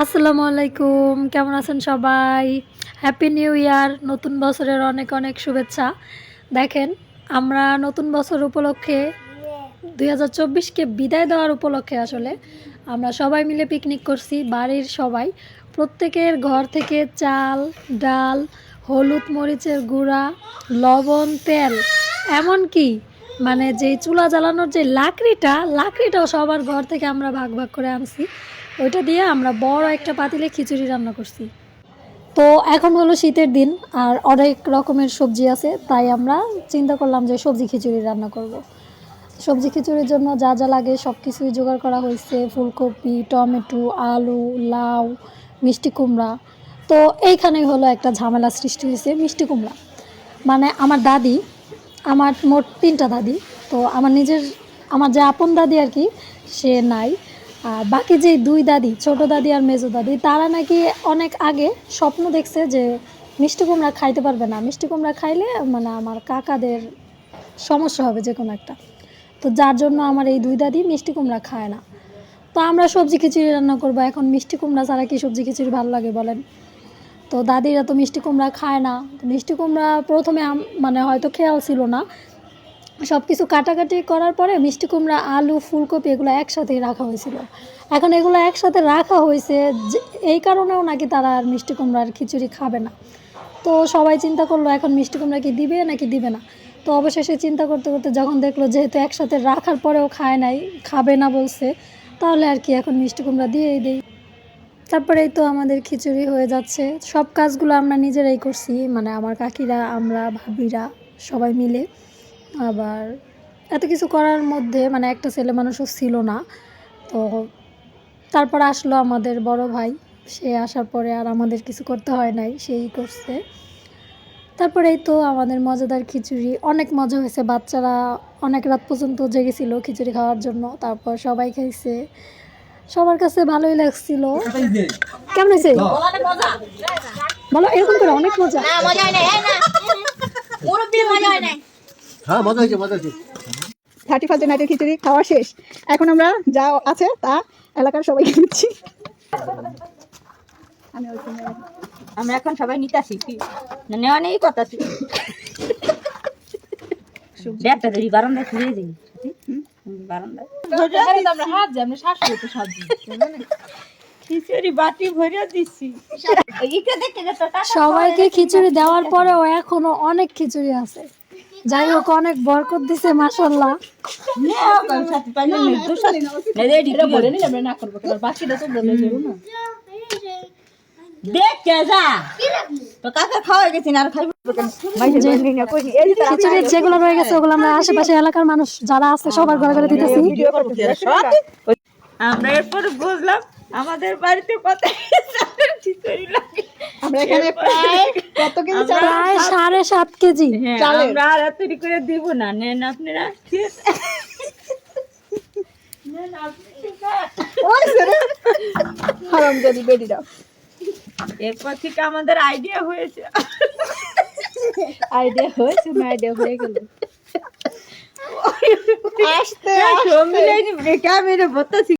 আসসালামু আলাইকুম, কেমন আছেন সবাই? হ্যাপি নিউ ইয়ার নতুন বছরের অনেক অনেক শুভেচ্ছা। দেখেন, আমরা নতুন বছর উপলক্ষে দুই হাজার চব্বিশকে বিদায় দেওয়ার উপলক্ষে আসলে আমরা সবাই মিলে পিকনিক করছি, বাড়ির সবাই। প্রত্যেকের ঘর থেকে চাল, ডাল, হলুদ মরিচের গুঁড়া, লবণ, তেল, এমনকি মানে যেই চুলা জ্বালানোর যে লাকড়িটা, লাকড়িটাও সবার ঘর থেকে আমরা ভাগ ভাগ করে আনছি। ওইটা দিয়ে আমরা বড় একটা পাতিলে খিচুড়ি রান্না করছি। তো এখন হলো শীতের দিন, আর অনেক রকমের সবজি আছে, তাই আমরা চিন্তা করলাম যে সবজি খিচুড়ি রান্না করব। সবজি খিচুড়ির জন্য যা যা লাগে সব কিছুই জোগাড় করা হয়েছে, ফুলকপি, টমেটো, আলু, লাউ, মিষ্টি কুমড়া। তো এইখানেই হলো একটা ঝামেলা সৃষ্টি হয়েছে মিষ্টি কুমড়া। মানে আমার দাদি, আমার মোট তিনটা দাদি, তো আমার নিজের, আমার যে আপন দাদি আর কি, সে নাই। বাকি যে দুই দাদি, ছোট দাদি আর মেজো দাদি, তারা নাকি অনেক আগে স্বপ্ন দেখছে যে মিষ্টি কুমড়া খাইতে পারবে না। মিষ্টি কুমড়া খাইলে মানে আমার কাকাদের সমস্যা হবে যে কোনো একটা। তো যার জন্য আমার এই দুই দাদি মিষ্টি কুমড়া খায় না। তো আমরা সবজি খিচুড়ি রান্না করব। এখন মিষ্টি কুমড়া ছাড়া কি সবজি খিচুড়ি ভালো লাগে বলেন? তো দাদিরা তো মিষ্টি কুমড়া খায় না। মিষ্টি কুমড়া প্রথমে মানে হয়তো খেয়াল ছিল না সব কিছু কাটাকাটি করার পরে মিষ্টি কুমড়া, আলু, ফুলকপি এগুলো একসাথেই রাখা হয়েছিল। এখন এগুলো একসাথে রাখা হয়েছে এই কারণেও নাকি তারা আর মিষ্টি কুমড়ার খিচুড়ি খাবে না। তো সবাই চিন্তা করল, এখন মিষ্টি কুমড়া কি দিবে নাকি দিবে না? তো অবশেষে চিন্তা করতে করতে যখন দেখল যেহেতু একসাথে রাখার পরেও খায় নাই, খাবে না বলছে, তাহলে আর কি এখন মিষ্টি কুমড়া দিয়েই দেই। তারপরেই তো আমাদের খিচুড়ি হয়ে যাচ্ছে। সব কাজগুলো আমরা নিজেরাই করছি মানে আমার কাকিরা, আমরা ভাবিরা, সবাই মিলে। আবার এত কিছু করার মধ্যে মানে একটা ছেলে মানুষও ছিল না। তো তারপর আসলো আমাদের বড় ভাই। সে আসার পরে আর আমাদের কিছু করতে হয় নাই, সেই করছে। তারপরেই তো আমাদের মজাদার খিচুড়ি। অনেক মজা হয়েছে। বাচ্চারা অনেক রাত পর্যন্ত জেগেছিল খিচুড়ি খাওয়ার জন্য। তারপর সবাই খাইছে। সবার কাছে ভালোই লাগছিল। কেমন হয়েছে? বলো, এরকম করে অনেক মজা। মজা হয় না। হয় না মজা হয়েছে মজা হয়েছে। থার্টি ফার্স্ট নাইটের খিচুড়ি খাওয়া শেষ। এখন আমরা যা আছে তা এলাকার সবাইকে দিচ্ছি আমি আমরা এখন সবাই নিতে আসি কি? নেওয়া নেই কথা ছিল ব্যাগটা ধরি বারান্দায় খুলে দিই। বারান্দায়। আমরা হাত যাই আমরা শাশুড়ি তো সব খিচুড়ি বাটি ভরে দিচ্ছি এইটা দেখতে গেছো সবাইকে খিচুড়ি দেওয়ার পরেও এখনও অনেক খিচুড়ি আছে। যাই হোক অনেক বরকত দিছে খিচুড়ি যেগুলো রয়ে গেছে ওগুলো আমরা আশেপাশে এলাকার মানুষ যারা আছে সবার ঘরে ঘরে দিতেছি। আমরা এরপরে বুঝলাম আমাদের বাড়িতে কত খিচুড়ি লাগে আমরা এখানে প্রায় কত কেজি চাল প্রায় সাড়ে সাত কেজি হ্যাঁ, আমরা আর তৈরি করে দিব না। নেন আপনারা এরপর থেকে আমাদের আইডিয়া হয়েছে। আইডিয়া হয়েছে না আইডিয়া হয়ে গেল। আসতে বলতেছি